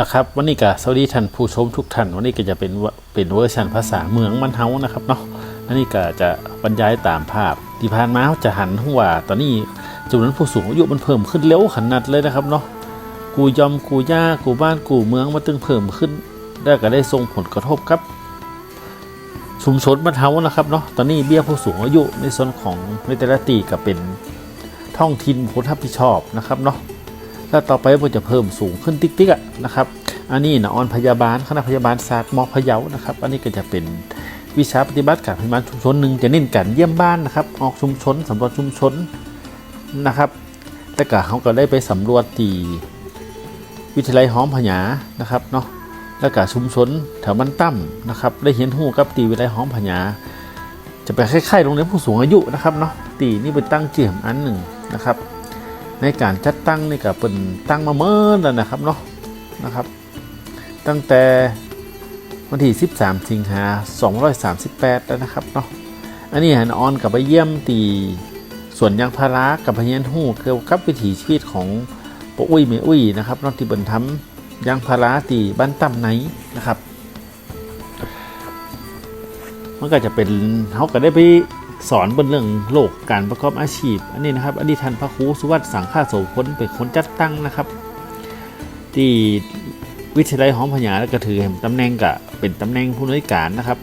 นะครับวันนี้ก็สวัสดีท่านผู้ชมทุกท่าน วันนี้ก็จะเป็นเป็นเวอร์ชันภาษาเมืองมันเฮานะครับเนาะอันนี้ก็จะบรรยายตามภาพที่ผ่านมาเราจะหันทั่งว่า ตอนนี้จำนวนผู้สูงอายุมันเพิ่มขึ้นเร็วขนาดเลยนะครับเนาะกูยอมกูย่ากูบ้านกูเมืองมาตึงเพิ่มขึ้นแล้ก็ได้ส่งผลกระทบครับ ชุมชนบ้านเฮานะครับเนาะตอนนี้เบี้ยผู้สูงอายุในส่วนของในแต่ละตีก็เป็นท้องถิ่นผู้รับผิดชอบนะครับเนาะ แล้วต่อไปมันจะเพิ่มสูงขึ้นติ๊กๆอะนะครับ อันนี้นะออนพยาบาลคณะพยาบาลศาสตร์มอพะเยานะครับ อันนี้ก็จะเป็นวิชาปฏิบัติการพยาบาลชุมชนหนึ่งจะเน้นการเยี่ยมบ้านนะครับ ออกชุมชนสำรวจชุมชนนะครับ แต่ก็เขาก็ได้ไปสำรวจที่วิทยาลัยหอมพญานะครับเนาะแล้วก็ชุมชนแถวบ้านตั้มนะครับ ได้เห็นหูกับตีวิทยาลัยหอมพญาจะไปคล้ายๆโรงเรียนผู้สูงอายุนะครับเนาะตีนี่เป็นตั้งเจียมอันหนึ่งนะครับ ในการจัดตั้งนี่ก็เป็นตั้งมาเมื่อแล้วนะครับเนาะนะครับ ตั้งแต่วันที่ 13 สิงหา238 แล้วนะครับเนาะอันนี้หันออนกับไปเยี่ยมตีสวนยางพารากับพยัญหูเกี่ยวกับวิถีชีวิตของปอุ้ยเมอุ้ยนะครับนอกที่เปินทำยางพาราตีบ้านตั้มไหนนะครับ มันก็จะเป็นเขาก็ได้ไป สอนบนเรื่องโลกการประกอบอาชีพ อันนี้นะครับอันนี้ท่านพระครูสุวัสดิ์สังฆาโสพลเป็นคนจัดตั้งนะครับ ที่วิทยาลัยหอมพญาแล้วก็ถือตำแหน่งกะเป็นตำแหน่งผู้นวยการนะครับ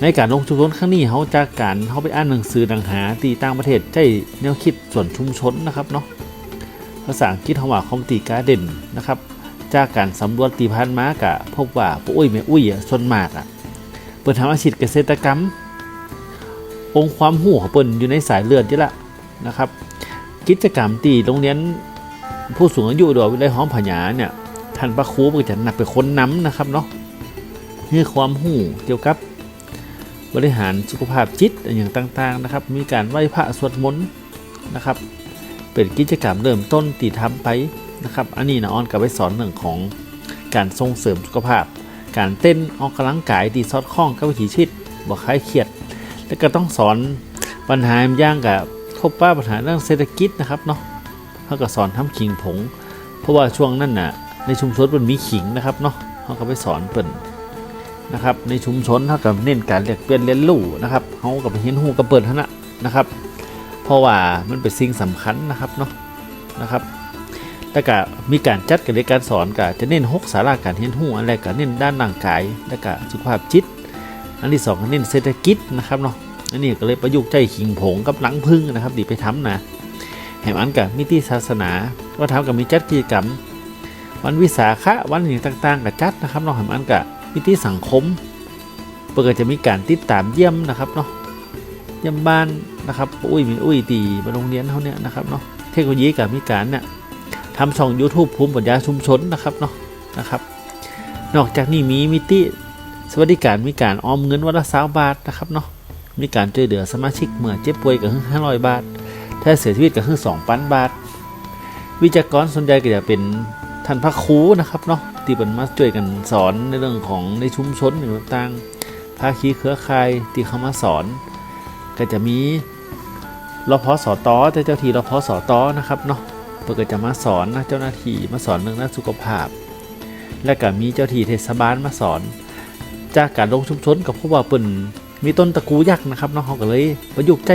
ในการลงชุมชนครั้งนี้เขาจากการเขาไปอ่านหนังสือดังหาตีต่างประเทศใช้แนวคิดส่วนชุมชนนะครับเนาะภาษาอังกฤษคำว่าคอมตีการเด่นนะครับ จากการสำรวจตีพันมากะพบว่าปุ้อุ้ยแม่อุ้ยอะส่วนมากอะเปิดทำอาชีพเกษตรกรรม องค์ความหูของเปิ้นอยู่ในสายเลือดนี่แหละนะครับ กิจกรรมตีโรงเรียนผู้สูงอายุโดยวิทยาลัยหอมผญาเนี่ยท่านพระครูก็จะนับเป็นคนน้ำนะครับเนาะนี่ความหูเกี่ยวกับบริหารสุขภาพจิตอย่างต่างๆนะครับ มีการไหว้พระสวดมนต์นะครับ เป็นกิจกรรมเริ่มต้นตีทำไปนะครับ อันนี้นะออนกับไปสอนเรื่องของการส่งเสริมสุขภาพ การเต้นออกกำลังกายตีซอดคล้องกับวิถีชีวิตบ่คลายเครียด แล้วก็ต้องสอนปัญหาย่างกับทบป้าปัญหาเรื่องเศรษฐกิจนะครับเนาะเขาก็สอนทำขิงผง เพราะว่าช่วงนั้นน่ะในชุมชนมันมีขิงนะครับเนาะเขาก็ไปสอนเปิ่นนะครับในชุมชนเขาก็เน้นการเรียกเปลี่ยนเรียนรู้นะครับเขาก็ไปเห็นหูกับเปิดเท่านั้นะครับ เพราะว่ามันเป็นสิ่งสำคัญนะครับเนาะนะครับแล้วก็มีการจัดการเรียนการสอนก็จะเน้นหกสาระการเห็นหูอันแรกก็เน้นด้านร่างกายแล้วก็สุขภาพจิต อันที่สองเน้นเศรษฐกิจนะครับเนาะอันนี้ก็เลยประยุกต์ใจขิงผงกับหลังพึ่งนะครับดีไปทำนะแหมอันกับมิติศาสนาว่าทำกับมีจัดกิจกรรม วันวิสาขะวันอย่างต่างๆกับจัดนะครับเนาะแหมอันกับมิติสังคมเพื่อจะมีการติดตามเยี่ยมนะครับเนาะเยี่ยมบ้านนะครับอุ้ยมีอุ้ยตีมาโรงเรียนเขานี่ยนะครับเนาะเทคโนโลยีกับมีการเนี่ยทำช่อง YouTube ภูมิปัญญาชุมชนนะครับเนาะนะครับ นอกจากนี้มีมิติ สวัสดิการมีการออมเงินวันละสาบาทนะครับเนาะมีการช่วยเหลือสมาชิกเมื่อเจ็บป่วยก็คือห้าร้อยบาท ถ้าเสียชีวิตก็คือสองพันบาท วิจากรส่วนใหญ่ก็จะเป็นท่านพระครูนะครับเนาะที่เป็นมาช่วยกันสอนในเรื่องของในชุมชนต่างๆภาคีเครือข่ายที่เขามาสอน ก็จะมีรพสตแต่เจ้าที่รพสตนะครับเนาะเพื่อก็จะมาสอนนะเจ้าหน้าที่มาสอนเรื่องด้านสุขภาพ และก็มีเจ้าที่เทศบาลมาสอน จากการลงชุมชนกับพวกว่าเปิ่นมีต้นตะกูยักษ์นะครับเนาะเขาก็เลยประยุกต์ใจ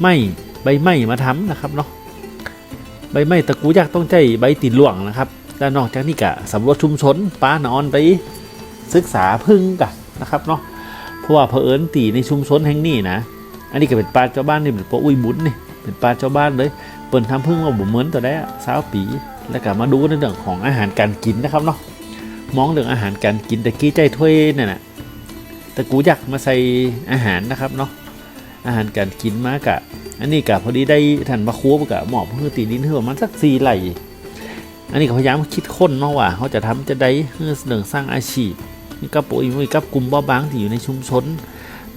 ไม้ใบไม้มาทำนะครับเนาะใบไม้ตะกูยักษ์ต้องใจใบติดหลวงนะครับและนอกจากนี้ก็สำรวจชุมชนป้านอนไปศึกษาพึ่งกันนะครับเนาะเพราะว่าเผอิญตีในชุมชนแห่งนี้นะอันนี้ก็เป็นปลาเจ้าบ้านนี่เป็นปลาอุ้ยบุญนี่เป็นปลาเจ้าบ้านเลยเปิ่นทำพึ่งมาบุ๋มเหมือนตัวได้สาวปี แล้วก็มาดูในเรื่องของอาหารการกินนะครับเนาะ มองเรื่องอาหารการกินตะกี้ใจถ้วยนี่ยนะตะกูอยักมาใส่อาหารนะครับเนาะอาหารการกินมากะ อันนี้กะพอดีได้ท่านมาคัวกะหมอบเพื่อตีดินเพื่อมันสักสี่ไหลอันนี้ก็พยายามคิดค้นเนาะว่าเขาจะทำจะได้เพื่อเรื่องสร้างอาชีพนี่กับปุ๋ยมีกับกลุ่มเบาบางที่อยู่ในชุมชน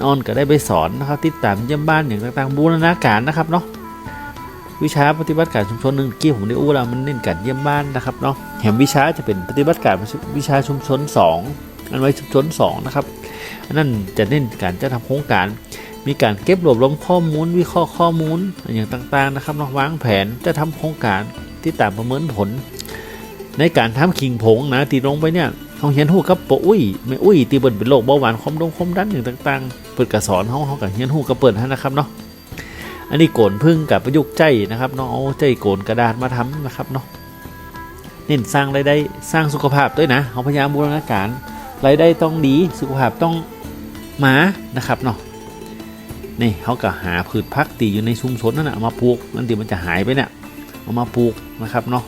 นอนก็ได้ไปสอนนะครับติดตามเยี่ยมบ้านอย่างต่างๆบูรณาการนะครับเนาะ วิชาปฏิบัติการชุมชนหนึ่งกี้ผมได้อู้แล้วมันเน้นการเยี่ยมบ้านนะครับเนาะแหมวิชาจะเป็นปฏิบัติการวิชาชุมชน 2 อันไว้ชุมชน2นะครับอันนั้นจะเน้นการจะทำโครงการ มีการเก็บรวบรวมข้อมูล วิเคราะห์ข้อมูลอย่างต่างๆนะครับเนาะวางแผนจะทำโครงการที่ตามประเมินผล ในการทำขิงผงนะตีลงไปเนี่ยเขาเฮียนหูกับปะอุ้ยไม่อุ้ยตีเปิดเป็นโรคเบาหวานความดงความดันอย่างต่างๆ เปิดกระสอนเขาเขากับเฮียนหูกับเปิดให้นะครับเนาะ อันนี้โกนพึ่งกับประยุกต์ใจนะครับเนาะเอาใจโกนกระดาษมาทำนะครับเนาะเน้นสร้างรายได้สร้างสุขภาพด้วยนะเขาพยายามบูรณาการรายได้ต้องดีสุขภาพต้องหมานะครับเนาะนี่เขาก็หาพืชพักตีอยู่ในชุมชนนั่นนะมาปลูกนั่นตีมันจะหายไปเนี่ยเอามาปลูกนะครับเนาะ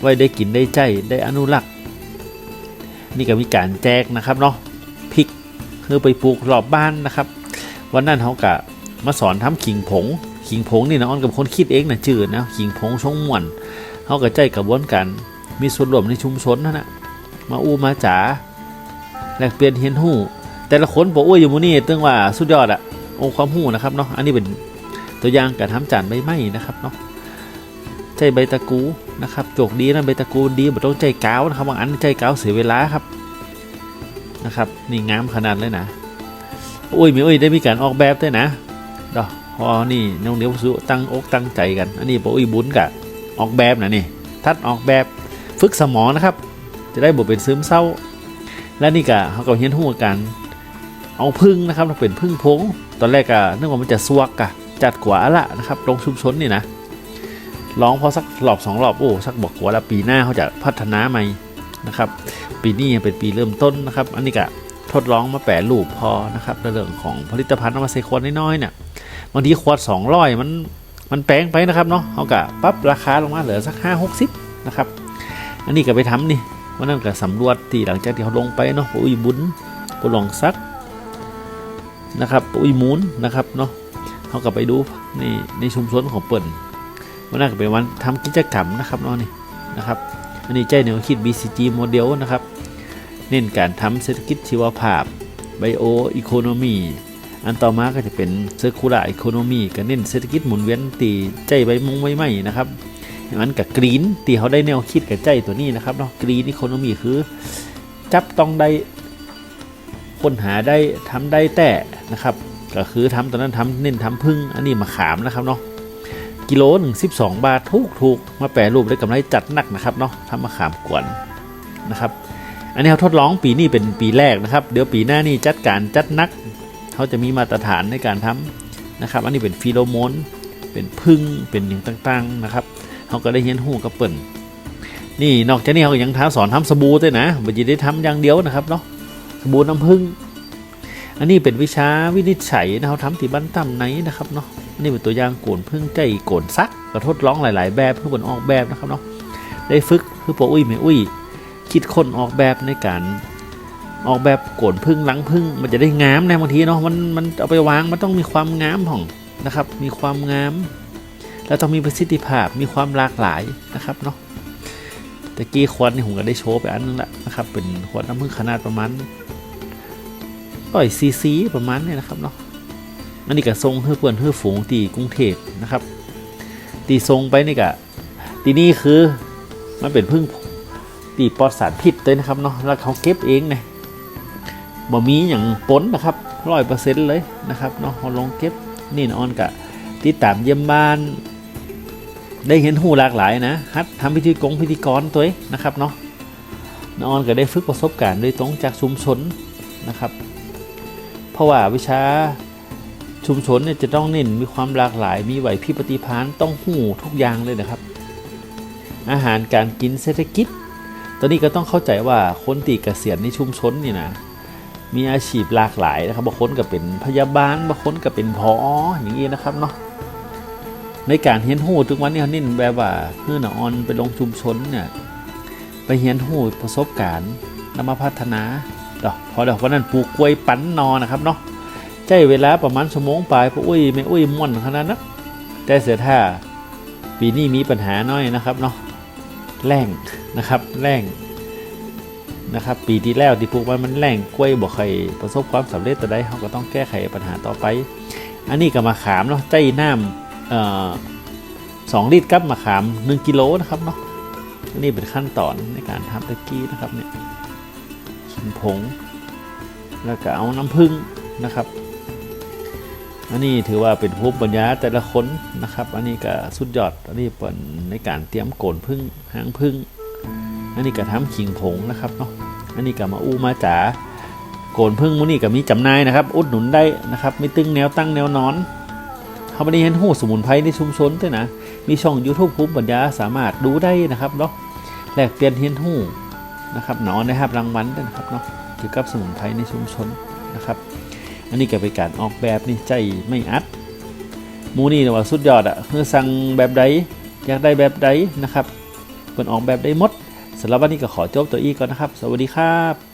ไว้ได้กินได้ใจได้อนุรักษ์นี่ก็มีการแจกนะครับเนาะพริกเพื่อไปปลูกรอบบ้านนะครับ วันนั้นเขากะ มาสอนทำขิงผง ขิงผงนี่นะอ้อนกับคนคิดเองนะจืดนะขิงผงชงม่วนเขาก็ใจกระบวนการมีส่วนร่วมในชุมชนนั่นนะมาอู้มาจ๋าแลกเปลี่ยนเฮียนหู้ แต่ละคนบอกอุ้ยอยู่มูนี่ตึงว่าสุดยอดอะองค์ความหู้นะครับเนาะอันนี้เป็นตัวอย่างการทำจานใบไม้นะครับเนาะใจใบตะกูนะครับโจกดีนะใบตะกูดีบ่ต้องใจกาวนะครับบางอันใจกาวเสียเวลาครับนะครับนี่งามขนาดเลยนะอุ้ยมีอุ้ยได้มีการออกแบบด้วยนะ ดอกพอนี่น้องเดียวสุตั้งอกตั้งใจกัน อันนี้บอกอุ้ยบุญกะออกแบบนะนี่ทัดออกแบบฝึกสมองนะครับ จะได้บ่เป็นซึมเศร้า และนี่กะเขาก็เห็นหัวกันเอาพึ่งนะครับเป็นพึ่งพงตอนแรกกะนึกว่ามันจะซวกกะจัดกว่าละนะครับลงชุมชนนี่นะร้องพอสักรอบสองรอบโอ้สักบอกว่าล้วปีหน้าเขาจะพัฒนาใหม่นะครับ ปีนี้เป็นปีเริ่มต้นนะครับ อันนี้ก็ ทดลองมาแปรรูปพอนะครับในเรื่องของผลิตภัณฑ์เอามาใส่ขวดน้อยๆเนี่ยบางทีขวดสองร้อยมันมันแพงไปนะครับเนาะเขาก็ปรับราคาลงมาเหลือสักห้าหกสิบนะครับอันนี้ก็ไปทำนี่วันนั้นก็สำรวจที่หลังจากที่เขาลงไปเนาะปุ้ยบุญปุลองซักนะครับปุ้ยมูนนะครับเนาะเขาก็ไปดูในในชุมชนของเปิ่นวันนั้นก็เป็นวันทำกิจกรรมนะครับเนาะนี่นะครับอันนี้ใจแนวคิด BCG โมเดลนะครับ น้นการทำเศรษฐกิจชีวภาพ Bio Economy อันต่อมาก็จะเป็น Circular Economy ก็เน้นเศรษฐกิจหมุนเวียนตีใจใบมงใบไม้นะครับอย่างนั้นกับกรีนตีเขาได้แนวคิดกับใจตัวนี้นะครับเนาะกรีนอีโคโนมีคือ จับต้องได้ค้นหาได้ทำได้แต่นะครับ ก็คือทำตอนนั้นทำเน้นทำพึ่งอันนี้มาขามนะครับเนาะกิโลหนึ่งสิบสองบาทถูกถูกมาแปรรูปได้กำไรจัดหนักนะครับเนาะทำมะขามกวนนะครับ อันนี้เขาทดลองปีนี้เป็นปีแรกนะครับ เดี๋ยวปีหน้านี่จัดการจัดนัก เขาจะมีมาตรฐานในการทำนะครับ อันนี้เป็นฟีโรโมน เป็นพึ่งเป็นอย่างต่างๆนะครับเขาก็ได้เห็นหูกระเปิ่นนี่นอกจากนี้เขาก็ยังท้าสอนทำสบู่ด้วยนะบัจได้ทำอย่างเดียวนะครับเนาะสบู่น้ำผึ้งอันนี้เป็นวิชาวินิจฉัยนะเขาทำที่บ้านต่ำไหนนะครับเนาะนี่เป็นตัวอย่างโกนพึ่งใจโกนซักก็ทดลองหลาย ๆ แบบเพื่อผลออกแบบนะครับเนาะได้ฝึกคือปออุ้ยไม่อุ้ย คิดคนออกแบบในการออกแบบโกนพึ่งหลังพึ่งมันจะได้งามนะบางทีเนาะมันมันเอาไปวางมันต้องมีความงามของนะครับ มีความงาม แล้วต้องมีประสิทธิภาพมีความหลากหลายนะครับเนาะตะกี้ขวดนี่ผมก็ได้โชว์ไปอันนึงละนะครับเป็นขวดน้ำผึ้งขนาดประมาณร้อยซีซีประมาณนี้นะครับเนาะอันนี้ก็ทรงเพื่อเพื่อนเพื่อฝูงตีกรุงเทพนะครับ ตีทรงไปนี่ก็ตีนี่คือมันเป็นพึ่ง ตีปลอดสารพิษเลยนะครับเนาะแล้วเขาเก็บเองเนี่ยบ่มีอย่างปนนะครับร้อยเปอร์เซ็นต์เลยนะครับเนาะเขาลงเก็บนี่นอนกะติดตามเยี่ยมบ้าน ได้เห็นหูหลากหลายนะฮัดทำพิธีกงพิธีกรตัวเองนะครับเนาะนอนก็ได้ฝึกประสบการณ์โดยตรงจากชุมชนนะครับ เพราะว่าวิชาชุมชนเนี่ยจะต้องเน้นมีความหลากหลาย มีไหวพริบปฏิภาณต้องหูทุกอย่างเลยนะครับ อาหารการกินเศรษฐกิจ ตอนนี้ก็ต้องเข้าใจว่าคนตีเกษียณในชุมชนนี่นะมีอาชีพหลากหลายนะครับบางคนก็เป็นพยาบาลบางคนก็เป็นพออย่างนี้นะครับเนาะในการเฮียนหูทุกวันนี้เขาเน้นแบบว่าเพื่อนออนไปลงชุมชนเนี่ยไปเฮียนหูประสบการณ์นำมาพัฒนาดอกพอดอกวันนั้นปลูกกล้วยปั้นนอนนะครับเนาะใช้เวลาประมาณชั่วโมงปลายเพราะอุ้ยไม่อุ้ยม่วนขนาดนั้นแต่เสียท่าปีนี้มีปัญหาน้อยนะครับเนาะ แรงนะครับแรงนะครับปีที่แล้วที่ปลูกมันมันแรงกล้วยบอกใครประสบความสำเร็จแต่ได้เขาก็ต้องแก้ไขปัญหาต่อไป อันนี้ก็มาขามเนาะใจน้ำสองลิตรกับมาขามหนึ่งกิโลนะครับเนาะนนี้เป็นขั้นตอนในการทำตะกี้นะครับเนี่ยขิงผง แล้วก็เอาน้ำผึ้งนะครับ อันนี้ถือว่าเป็นภูมิปัญญาแต่ละคนนะครับ อันนี้ก็สุดยอด อันนี้เป็นในการเตรียมโกนพึ่งหางพึ่ง อันนี้ก็ทำขิงผงนะครับเนาะ อันนี้ก็มาอู้มาจ๋าโกนพึ่งมูนี่ก็มีจำหน่ายนะครับ อุดหนุนได้นะครับ ไม่ตึงแนวตั้งแนวนอนเขาไม่ได้เห็นหูสมุนไพรในชุมชนด้วยนะ มีช่อง YouTube ภูมิปัญญาสามารถดูได้นะครับเนาะ แลกเปลี่ยนเฮียนหูนะครับหนอนนะครับรางวัลด้วยนะครับเนาะ เกี่ยวกับสมุนไพรในชุมชนนะครับ อันนี้ก็เป็นการออกแบบนี่ใจไม่อัดมูนี่นะว่าสุดยอดอะ่ะเพื่อสั่งแบบใดอยากได้แบบใดนะครับเป็นออกแบบได้หมดสำหรับวันนี้ก็ขอจบตัวอีกก่อนนะครับ สวัสดีครับ